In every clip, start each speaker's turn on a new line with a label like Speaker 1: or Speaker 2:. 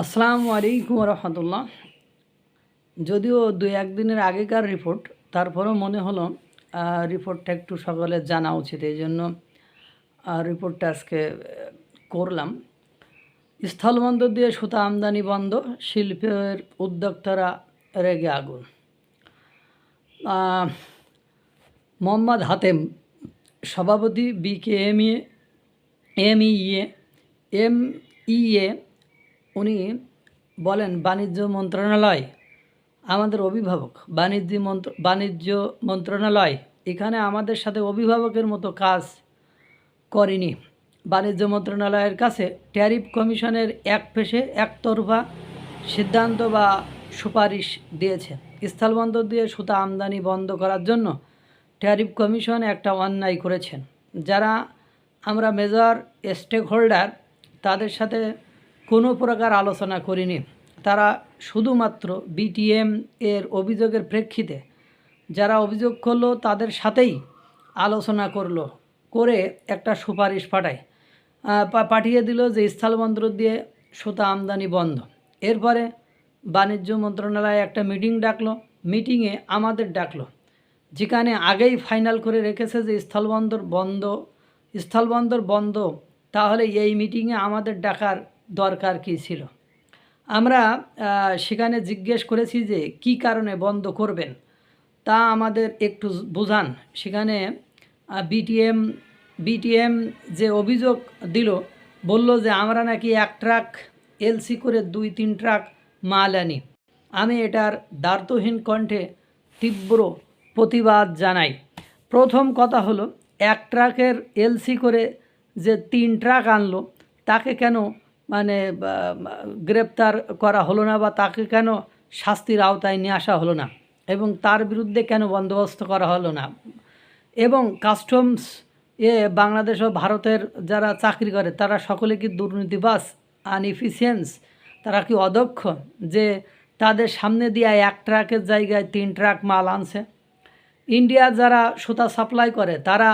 Speaker 1: আসসালামু আলাইকুম রহমতুল্লাহ। যদিও দু একদিনের আগেকার রিপোর্ট তারপরেও মনে হলো রিপোর্টটা একটু সকলের জানা উচিত, এই জন্য রিপোর্টটা আজকে করলাম। স্থলবন্দর দিয়ে সুতা আমদানি বন্ধ, শিল্পের উদ্যোক্তারা রেগে আগুন। মোহাম্মদ হাতেম, সভাপতি বিকেএমএ এমইএ এম ইএ উনি বলেন, বাণিজ্য মন্ত্রণালয়, আমাদের অভিভাবক, বাণিজ্য মন্ত্র, বাণিজ্য মন্ত্রণালয়, এখানে আমাদের সাথে অভিভাবকের মতো কাজ করেনি। বাণিজ্য মন্ত্রণালয়ের কাছে ট্যারিফ কমিশনের এক পেশে, একতরফা সিদ্ধান্ত বা সুপারিশ দিয়েছে। স্থলবন্দর দিয়ে সুতা আমদানি বন্ধ করার জন্য ট্যারিফ কমিশন একটা অন্যায় করেছেন। যারা আমরা মেজর স্টেক হোল্ডার তাদের সাথে কোনো প্রকার আলোচনা করিনি। তারা শুধুমাত্র বিটিএম এর অভিযোগের প্রেক্ষিতে যারা অভিযোগ করল তাদের সাথেই আলোচনা করল, করে একটা সুপারিশ পাঠায়। পাঠিয়ে দিল যে স্থলবন্দর দিয়ে সুতা আমদানি বন্ধ। এরপরে বাণিজ্য মন্ত্রণালয় একটা মিটিং ডাকলো। মিটিংয়ে আমাদের ডাকলো, যেখানে আগেই ফাইনাল করে রেখেছে যে স্থলবন্দর বন্ধ। স্থলবন্দর বন্ধ, তাহলে এই মিটিংয়ে আমাদের ডাকার দরকার কী ছিল? আমরা সেখানে জিজ্ঞেস করেছি যে, কি কারণে বন্ধ করবেন? তা আমাদের একটু বোঝান। সেখানে বিটিএম বিটিএম যে অভিযোগ দিল, বলল যে, আমরা নাকি এক ট্রাক এলসি করে দুই, তিন ট্রাক মাল আনি। আমি এটার দ্বার্থহীন কণ্ঠে তীব্র প্রতিবাদ জানাই। প্রথম কথা হলো, এক ট্রাকের এলসি করে যে তিন ট্রাক আনলো, তাকে কেন মানে গ্রেপ্তার করা হলো না বা তাকে কেন শাস্তির আওতায় নিয়ে আসা হলো না এবং তার বিরুদ্ধে কেন বন্দোবস্ত করা হলো না। এবং কাস্টমস এ বাংলাদেশ ও ভারতের যারা চাকরি করে, তারা সকলে কি দুর্নীতিবাস আনইফিসিয়েন্স তারা কি অদক্ষ যে তাদের সামনে দিয়ে এক ট্রাকের জায়গায় তিন ট্রাক মাল আনছে? ইন্ডিয়া যারা সুতা সাপ্লাই করে, তারা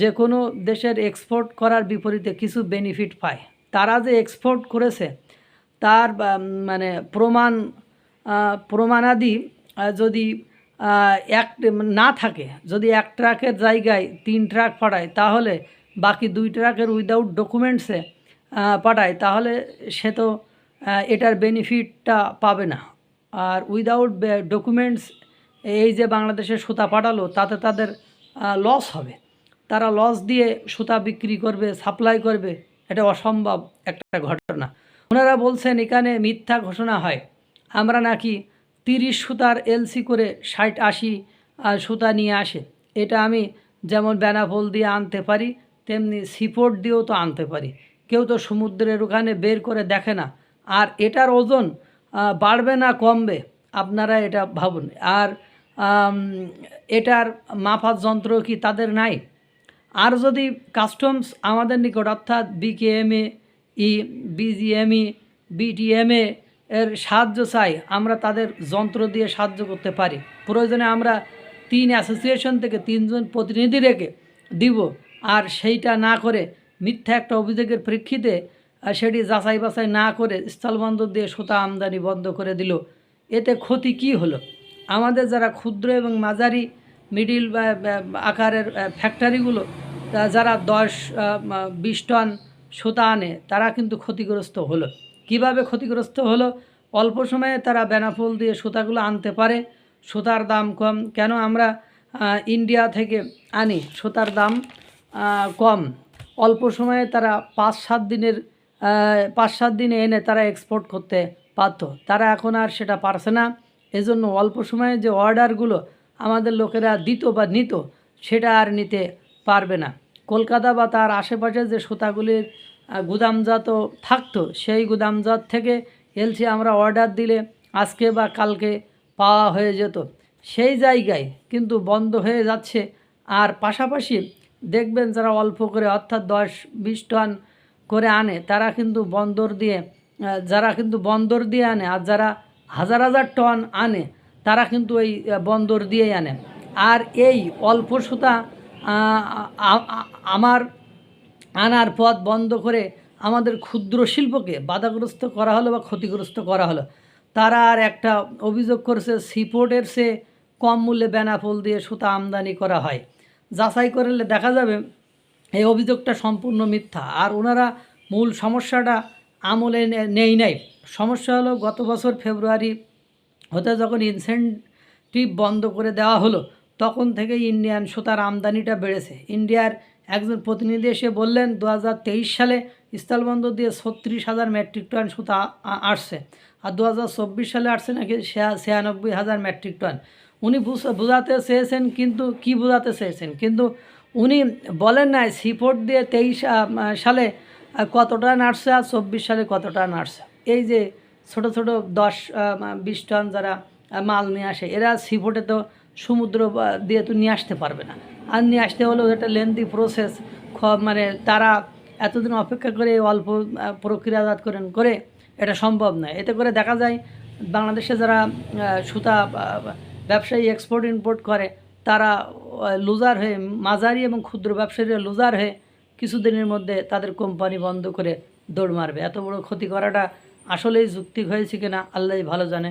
Speaker 1: যে কোনো দেশের এক্সপোর্ট করার বিপরীতে কিছু বেনিফিট পায়। তারা যে এক্সপোর্ট করেছে, তার মানে প্রমাণ প্রমাণাদি যদি এক, না থাকে, যদি এক ট্রাকের জায়গায় তিন ট্রাক পাঠায়, তাহলে বাকি দুই ট্রাকের উইদাউট ডকুমেন্টসে পাঠায়, তাহলে সে তো এটার বেনিফিটটা পাবে না। আর উইদাউট ডকুমেন্টস এই যে বাংলাদেশে সুতা পাঠালো, তাতে তাদের লস হবে। তারা লস দিয়ে সুতা বিক্রি করবে সাপ্লাই করবে। এটা অসম্ভব একটা ঘটনা। ওনারা বলছেন, এখানে মিথ্যা ঘোষণা হয়। আমরা নাকি তিরিশ সুতার এলসি করে ষাট আশি সুতা নিয়ে আসে। এটা আমি যেমন বেনাফল দিয়ে আনতে পারি, তেমনি সিপোর্ট দিয়েও তো আনতে পারি। কেউ তো সমুদ্রের ওখানে বের করে দেখে না। আর এটার ওজন বাড়বে না কমবে? আপনারা এটা ভাবুন। আর এটার মাপার যন্ত্র কি তাদের নাই? আর যদি কাস্টমস আমাদের নিকট, অর্থাৎ বিকেএমএ ই বিজিএমই বিটিএমএ এর সাহায্য চাই, আমরা তাদের যন্ত্র দিয়ে সাহায্য করতে পারি। প্রয়োজনে আমরা তিন অ্যাসোসিয়েশন থেকে তিনজন প্রতিনিধি রেখে দিব। আর সেইটা না করে মিথ্যা একটা অভিযোগের প্রেক্ষিতে সেটি যাচাই বাছাই না করে স্থলবন্দর দিয়ে সুতা আমদানি বন্ধ করে দিল। এতে ক্ষতি কি হলো? আমাদের যারা ক্ষুদ্র এবং মাঝারি মিডিল বা আকারের ফ্যাক্টরিগুলো যারা দশ বিশ টন সুতা আনে, তারা কিন্তু ক্ষতিগ্রস্ত হলো। কীভাবে ক্ষতিগ্রস্ত হলো? অল্প সময়ে তারা বেনাফুল দিয়ে সুতাগুলো আনতে পারে। সুতার দাম কম। কেন আমরা ইন্ডিয়া থেকে আনি, সুতার দাম কম। অল্প সময়ে তারা পাঁচ, সাত দিনের পাঁচ, সাত দিনে এনে তারা এক্সপোর্ট করতে পারত তারা এখন আর সেটা পারছে না। এজন্য অল্প সময়ে যে অর্ডারগুলো আমাদের লোকেরা দিত বা নিত, সেটা আর নিতে পারবে না। কলকাতা বা তার আশেপাশে যে সুতাগুলির গুদামজাত থাকতো সেই গুদামজাত থেকে এলসি আমরা অর্ডার দিলে আজকে বা কালকে পাওয়া হয়ে যেত। সেই জায়গায় কিন্তু বন্ধ হয়ে যাচ্ছে। আর পাশাপাশি দেখবেন যারা অল্প করে অর্থাৎ দশ বিশ টন করে আনে তারা কিন্তু বন্দর দিয়ে যারা কিন্তু বন্দর দিয়ে আনে আর যারা হাজার হাজার টন আনে তারা কিন্তু আহ, বন্দর দিয়েই আনে। আর এই অল্প সুতা আমার আনার পথ বন্ধ করে আমাদের ক্ষুদ্র শিল্পকে বাধাগ্রস্ত করা হলো বা ক্ষতিগ্রস্ত করা হলো। তারা আর একটা অভিযোগ করছে সিপোর্টের সে কম মূল্যে বেনাফুল দিয়ে সুতা আমদানি করা হয়। যাচাই করলে দেখা যাবে এই অভিযোগটা সম্পূর্ণ মিথ্যা। আর ওনারা মূল সমস্যাটা আমলে নেই নাই। সমস্যা হলো গত বছর ফেব্রুয়ারি হতে যখন ইনসেন্টিভ বন্ধ করে দেওয়া হলো তখন থেকে ইন্ডিয়ান সুতার আমদানিটা বেড়েছে। ইন্ডিয়ার একজন প্রতিনিধি এসে বললেন দু হাজার তেইশ সালে স্থলবন্দর দিয়ে ছত্রিশ হাজার মেট্রিক টন সুতা আসছে আর দু হাজার চব্বিশ সালে আসছে নাকি ছিয়ানব্বই হাজার মেট্রিক টন। উনি বুঝ- বোঝাতে চেয়েছেন কিন্তু, কি বোঝাতে চেয়েছেন? কিন্তু উনি বলেন নাই, সিপোর্ট দিয়ে তেইশ সালে কতটা নাড়ছে আর চব্বিশ সালে কতটা নাড়ছে এই যে ছোট ছোট দশ বিশ টন যারা মাল নিয়ে আসে, এরা সিপোর্টে তো সমুদ্র বা দিয়ে তো নিয়ে আসতে পারবে না। আর নিয়ে আসতে হলেও এটা লেন্দি প্রসেস মানে তারা এতদিন অপেক্ষা করে অল্প প্রক্রিয়াজাত করেন, করে এটা সম্ভব নয়। এতে করে দেখা যায় বাংলাদেশে যারা সুতা ব্যবসায়ী এক্সপোর্ট ইম্পোর্ট করে, তারা লুজার হয়ে মাঝারি এবং ক্ষুদ্র ব্যবসায়ীরা লুজার হয়ে কিছুদিনের মধ্যে তাদের কোম্পানি বন্ধ করে দৌড় মারবে। এত বড় ক্ষতি করাটা আসলেই যুক্তিক হয়েছে কিনা আল্লাহ ভালো জানে।